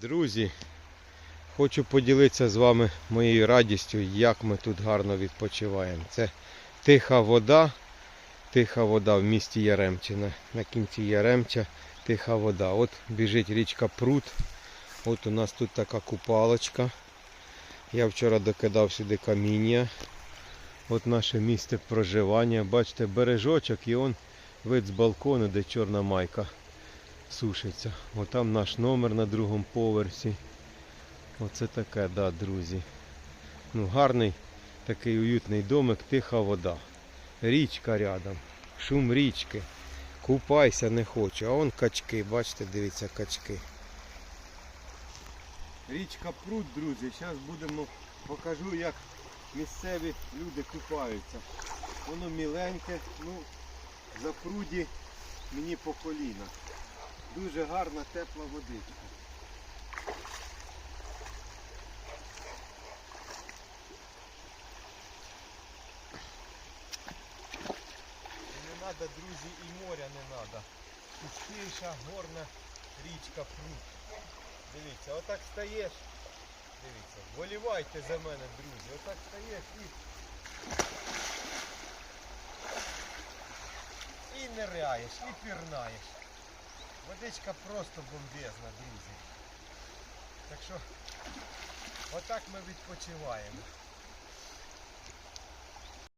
Друзі, хочу поділитися з вами моєю радістю, як ми тут гарно відпочиваємо. Це тиха вода, тиха вода в місті Яремчина. На кінці Яремча тиха вода. От біжить річка Прут. От у нас тут така купалочка. Я вчора докидав сюди каміння. От наше місце проживання. Бачите, бережочок і он вид з балкону, де чорна майка сушиться. Отам наш номер на другому поверсі. Оце таке, да, друзі. Ну, гарний такий уютний домик, тиха вода. Річка рядом, шум річки. Купайся не хочу. А он качки, бачите, дивіться, качки. Річка пруд, друзі. Зараз будемо покажу, як місцеві люди купаються. Воно міленьке, ну, за пруді мені по коліна. Дуже гарна тепла водичка. Не треба, друзі, і моря не треба. Чистіша горна річка пруд. Дивіться, отак стаєш. Дивіться, волівайте за мене, друзі. Отак стаєш і. І ниряєш, і пірнаєш. Водичка просто бомбезна, друзі. Так що отак ми відпочиваємо.